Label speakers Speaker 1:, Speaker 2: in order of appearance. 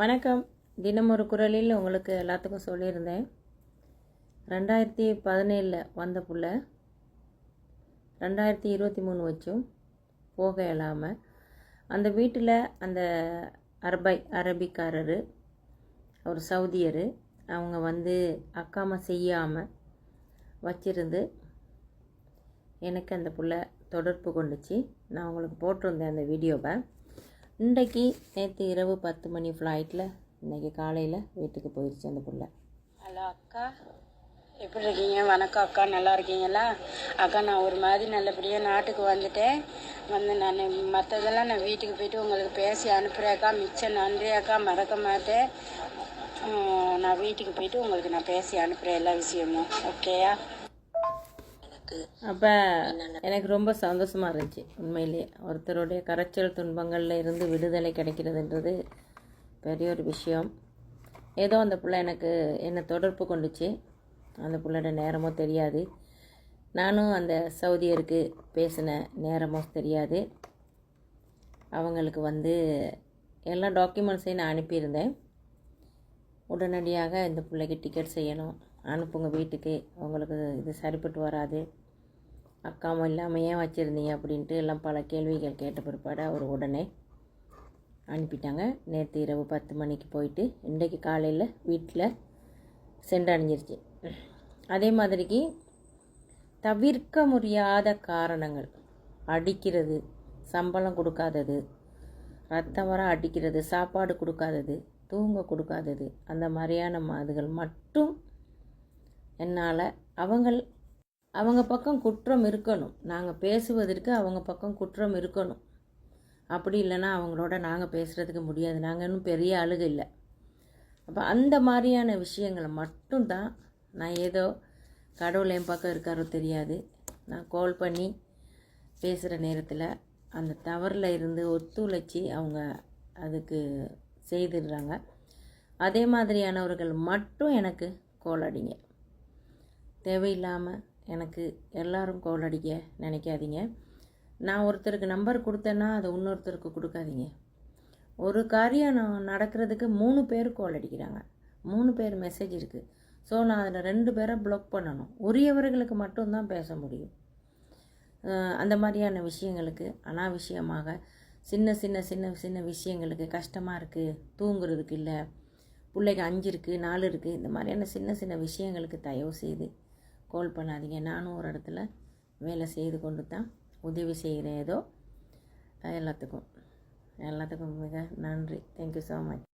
Speaker 1: வணக்கம். தினம் ஒரு குரலில் உங்களுக்கு எல்லாத்துக்கும் சொல்லியிருந்தேன். ரெண்டாயிரத்தி பதினேழில் வந்த புள்ள ரெண்டாயிரத்தி இருபத்தி மூணு வச்சும் போக இயலாமல் அந்த வீட்டில் அந்த அரபை அரபிக்காரர் ஒரு சவுதியர் அவங்க வந்து அக்காம செய்யாமல் வச்சிருந்து எனக்கு அந்த புள்ள தொடர்பு கொண்டுச்சு. நான் உங்களுக்கு போட்டிருந்தேன் அந்த வீடியோவை. இன்றைக்கு நேற்று இரவு பத்து மணி ஃப்ளைட்டில் இன்றைக்கி காலையில் வீட்டுக்கு போயிடுச்சு அந்த பிள்ளை.
Speaker 2: ஹலோ அக்கா. எப்படி இருக்கீங்க? வணக்கம் அக்கா. நல்லா இருக்கீங்களா? அக்கா நான் ஒரு மாதிரி நல்லபடியாக நாட்டுக்கு வந்துட்டேன். வந்து நான் மற்றதெல்லாம் நான் வீட்டுக்கு போயிட்டு உங்களுக்கு பேசி அனுப்புகிறேன் அக்கா. மிச்சம் நன்றி அக்கா. மறக்க மாட்டேன். நான் வீட்டுக்கு போயிட்டு உங்களுக்கு நான் பேசி அனுப்புகிறேன் எல்லா விஷயமும். ஓகேயா
Speaker 1: அப்போ எனக்கு ரொம்ப சந்தோஷமாக இருந்துச்சு. உண்மையிலே ஒருத்தருடைய கரைச்சல் துன்பங்களில் இருந்து விடுதலை கிடைக்கிறதுன்றது பெரிய ஒரு விஷயம். ஏதோ அந்த புள்ள எனக்கு என்னை தொடர்பு கொண்டுச்சு. அந்த புள்ளோட நேரமோ தெரியாது. நானும் அந்த சவுதியருக்கு பேசின நேரமோ தெரியாது. அவங்களுக்கு வந்து எல்லா டாக்குமெண்ட்ஸையும் நான் அனுப்பியிருந்தேன். உடனடியாக இந்த பிள்ளைக்கு டிக்கெட் செய்யணும். அனுப்புங்க வீட்டுக்கு. உங்களுக்கு இது சரிப்பட்டு வராது. அக்காவும் இல்லாமல் ஏன் வச்சுருந்தீங்க அப்படின்ட்டு எல்லாம் பல கேள்விகள் கேட்ட பிற்பாடு அவர் உடனே அனுப்பிட்டாங்க. நேற்று இரவு பத்து மணிக்கு போயிட்டு இன்றைக்கு காலையில் வீட்டில் சென்றடைஞ்சிருச்சு அதே மாதிரிக்கு தவிர்க்க முடியாத காரணங்கள். அடிக்கிறது சம்பளம் கொடுக்காதது ரத்தம் வர அடிக்கிறது சாப்பாடு கொடுக்காதது தூங்க கொடுக்காதது அந்த மாதிரியான மாதுகள் அதுகள் மட்டும் என்னால் அவங்கள் அவங்க பக்கம் குற்றம் இருக்கணும். நாங்கள் பேசுவதற்கு அவங்க பக்கம் குற்றம் இருக்கணும். அப்படி இல்லைன்னா அவங்களோட நாங்கள் பேசுகிறதுக்கு முடியாது. நாங்கள் இன்னும் பெரிய ஆளுக இல்லை. அப்போ அந்த மாதிரியான விஷயங்களை மட்டும்தான் நான் ஏதோ கடவுள் என் பக்கம் இருக்காரோ தெரியாது. நான் கால் பண்ணி பேசுகிற நேரத்தில் அந்த தவறில் இருந்து ஒத்துழைச்சி அவங்க அதுக்கு செய்திடுறாங்க. அதே மாதிரியானவர்கள் மட்டும் எனக்கு கோல் அடிங்க. தேவையில்லாமல் எனக்கு எல்லாரும் கோல் அடிக்க நினைக்காதீங்க. நான் ஒருத்தருக்கு நம்பர் கொடுத்தேன்னா அதை இன்னொருத்தருக்கு கொடுக்காதீங்க. ஒரு காரியம் நான் நடக்கிறதுக்கு மூணு பேர் கோல் அடிக்கிறாங்க. மூணு பேர் மெசேஜ் இருக்குது ஸோ நான் அதில் ரெண்டு பேரை ப்ளாக் பண்ணணும். உரியவர்களுக்கு மட்டும்தான் பேச முடியும். அந்த மாதிரியான விஷயங்களுக்கு அனாவசியமாக சின்ன சின்ன சின்ன சின்ன விஷயங்களுக்கு கஷ்டமாக இருக்குது தூங்குறதுக்கு இல்லை பிள்ளைக்கு அஞ்சு இருக்குது நாலு இருக்குது இந்த மாதிரியான சின்ன சின்ன விஷயங்களுக்கு தயவு செய்து கால் பண்ணாதீங்க. நானும் ஒரு இடத்துல வேலை செய்து கொண்டு தான் உதவி செய்கிறேன். ஏதோ எல்லாத்துக்கும் எல்லாத்துக்கும் மிக நன்றி. Thank you so much